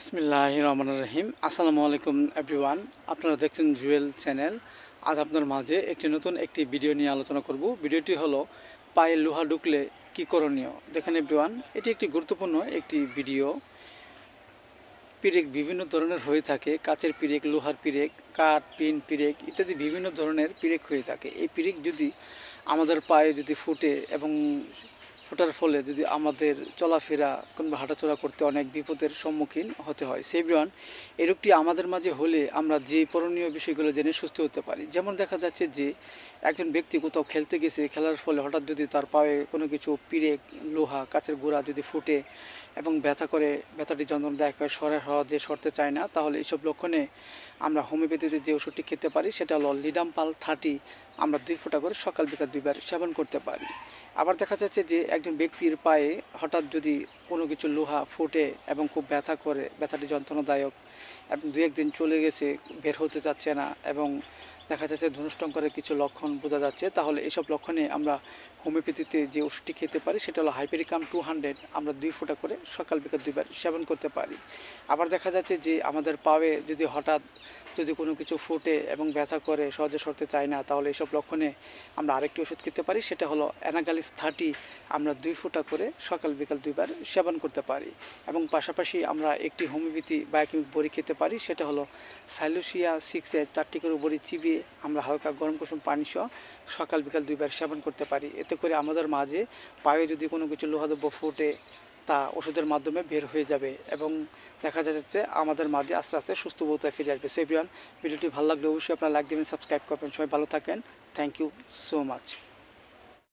বিসমিল্লাহ রহমান রহিম আসসালামু আলাইকুম, এভরিওয়ান। আপনারা দেখছেন জুয়েল চ্যানেল। আজ আপনার মাঝে একটি নতুন একটি ভিডিও নিয়ে আলোচনা করব। ভিডিওটি হলো, পায়ে লোহা ঢুকলে কী করণীয়? দেখেন এভরিওয়ান, এটি একটি গুরুত্বপূর্ণ একটি ভিডিও। পিরেক বিভিন্ন ধরনের হয়ে থাকে। কাচের পিরেক, লোহার পিরেক, কাঠ, পিন পিরেক ইত্যাদি বিভিন্ন ধরনের পিরেক হয়ে থাকে। এই পিরেক যদি আমাদের পায়ে যদি ফুটে এবং ফোটার ফলে যদি আমাদের চলাফেরা কিংবা হাঁটাচলা করতে অনেক বিপদের সম্মুখীন হতে হয়। সেব্রিয়ান এই রোগটি আমাদের মাঝে হলে আমরা যে করণীয় বিষয়গুলো জেনে সুস্থ হতে পারি। যেমন দেখা যাচ্ছে যে, একজন ব্যক্তি কোথাও খেলতে গেছে, খেলার ফলে হঠাৎ যদি তার পায়ে কোনো কিছু পিড়ে, লোহা, কাচের গোড়া যদি ফুটে এবং ব্যথা করে, ব্যথাটি যন্ত্রণ যন্ত্রণাদায়ক হয় সরে হওয়া যে সরতে চায় না, তাহলে এইসব লক্ষণে আমরা হোমিওপ্যাথিতে যে ওষুধটি খেতে পারি, সেটা হলো লিডাম্পাল থার্টি। আমরা দুই ফোঁটা করে সকাল বিকাল দুইবার সেবন করতে পারি। আবার দেখা যাচ্ছে যে একজন ব্যক্তির পায়ে হঠাৎ যদি কোনো কিছু লোহা ফুটে এবং খুব ব্যথা করে, ব্যথাটি যন্ত্রণাদায়ক এবং দু একদিন চলে গেছে, বের হতে চাচ্ছে না এবং দেখা যাচ্ছে ধনুষ্টঙ্করের কিছু লক্ষণ বোঝা যাচ্ছে, তাহলে এসব লক্ষণে আমরা হোমিওপ্যাথিতে যে ওষুধটি খেতে পারি সেটা হলো হাইপেরিকাম টু হান্ড্রেড, আমরা দুই ফোঁটা করে সকাল বিকাল দুইবার সেবন করতে পারি। আবার দেখা যাচ্ছে যে আমাদের পায়ে যদি হঠাৎ যদি কোনো কিছু ফুটে এবং ব্যথা করে, সহজে সরতে চায় না, তাহলে এইসব লক্ষণে আমরা আরেকটি ওষুধ খেতে পারি। সেটা হলো অ্যানাগালিস থার্টি। আমরা দুই ফুটা করে সকাল, বিকাল দুইবার সেবন করতে পারি এবং পাশাপাশি আমরা একটি হোমিওপ্যাথি বায়োকেমিক বড়ি খেতে পারি। সেটা হলো সাইলোসিয়া সিক্সের চারটি করে বড়ি চিবিয়ে আমরা হালকা গরম কুসুম পানি সহ সকাল, বিকাল দুইবার সেবন করতে পারি। এতে করে আমাদের মাঝে পায়ে যদি কোনো কিছু লোহাদ্রব্য ফুটে তা ওষুধের মাধ্যমে বের হয়ে যাবে এবং দেখা যাচ্ছে আমাদের মাঝে আস্তে আস্তে সুস্থ বোধায় ফিরে আসবে। সেভিয়ান ভিডিওটি ভালো লাগলে অবশ্যই আপনারা লাইক দেবেন সাবস্ক্রাইব করবেন। সবাই ভালো থাকেন। Thank you so much